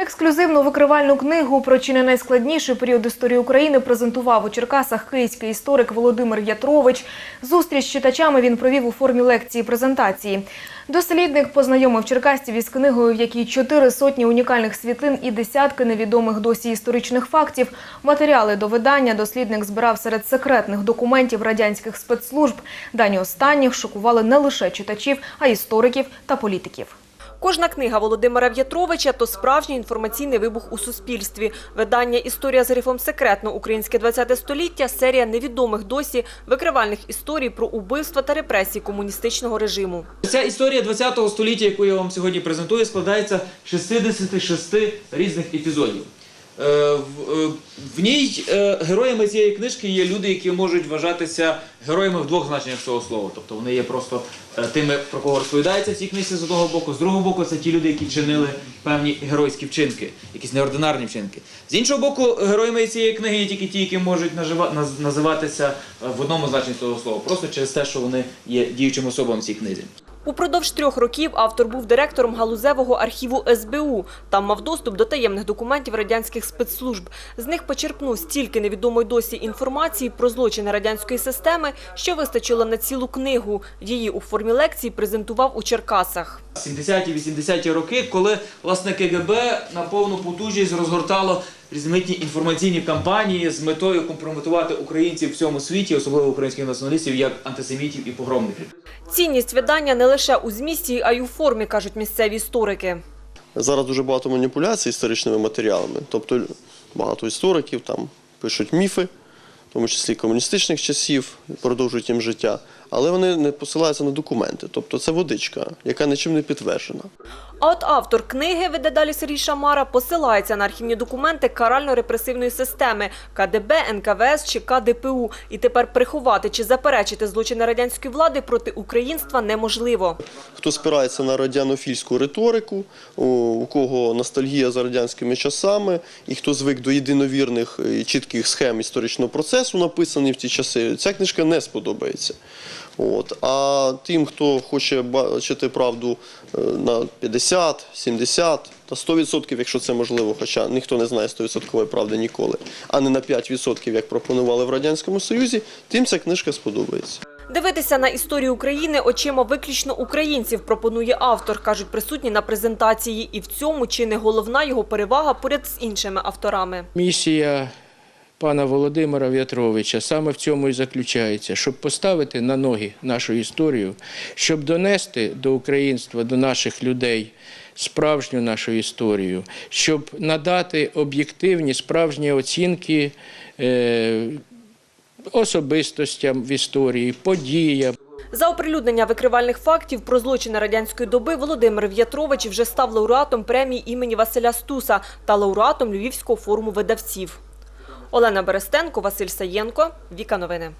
Ексклюзивну викривальну книгу про чи не найскладніший період історії України презентував у Черкасах київський історик Володимир Ятрович. Зустріч з читачами він провів у формі лекції презентації. Дослідник познайомив черкасців із книгою, в якій чотири сотні унікальних світлин і десятки невідомих досі історичних фактів. Матеріали до видання дослідник збирав серед секретних документів радянських спецслужб. Дані останніх шокували не лише читачів, а й істориків та політиків. Кожна книга Володимира В'ятровича – то справжній інформаційний вибух у суспільстві. Видання «Історія з грифом секретно. Українське ХХ століття» – серія невідомих досі викривальних історій про убивства та репресії комуністичного режиму. Ця історія ХХ століття, яку я вам сьогодні презентую, складається з 66 різних епізодів. Е, В, е, ній е, героями цієї книжки є люди, які можуть вважатися героями в двох значеннях цього слова. Тобто вони є просто тими, про кого розповідається в цій книжці з одного боку, з другого боку, це ті люди, які чинили певні геройські вчинки, якісь неординарні вчинки. З іншого боку, героями цієї книги є тільки ті, які можуть називатися в одному значенні цього слова, просто через те, що вони є діючим особам в цій книзі. Упродовж трьох років автор був директором галузевого архіву СБУ. Там мав доступ до таємних документів радянських спецслужб. З них почерпнув стільки невідомої досі інформації про злочини радянської системи, що вистачило на цілу книгу. Її у формі лекції презентував у Черкасах. 70-ті, 80-ті роки, коли власне КГБ на повну потужність розгортало різноманітні інформаційні кампанії з метою компрометувати українців в цьому світі, особливо українських націоналістів, як антисемітів і погромників. Цінність видання не лише у змісті, а й у формі, кажуть місцеві історики. Зараз дуже багато маніпуляцій історичними матеріалами. Тобто багато істориків там пишуть міфи, в тому числі комуністичних часів, продовжують їм життя, але вони не посилаються на документи. Тобто це водичка, яка нічим не підтверджена. А от автор книги, веде далі Сергій Шамара, посилається на архівні документи карально-репресивної системи КДБ, НКВС чи КДПУ. І тепер приховати чи заперечити злочини радянської влади проти українства неможливо. Хто спирається на радянофільську риторику, у кого ностальгія за радянськими часами, і хто звик до єдиновірних і чітких схем історичного процесу, написаних в ті часи, ця книжка не сподобається. От. А тим, хто хоче бачити правду е, на 50, 70 та 100%, якщо це можливо, хоча ніхто не знає 100% правди ніколи, а не на 5%, як пропонували в Радянському Союзі, тим ця книжка сподобається. Дивитися на історію України очима виключно українців пропонує автор, кажуть присутні на презентації. І в цьому чи не головна його перевага поряд з іншими авторами. Місія пана Володимира В'ятровича саме в цьому і заключається, щоб поставити на ноги нашу історію, щоб донести до українства, до наших людей справжню нашу історію, щоб надати об'єктивні справжні оцінки е, особистостям в історії, подіям. За оприлюднення викривальних фактів про злочини радянської доби Володимир В'ятрович вже став лауреатом премії імені Василя Стуса та лауреатом Львівського форуму видавців. Олена Берестенко, Василь Саєнко, Віка Новини.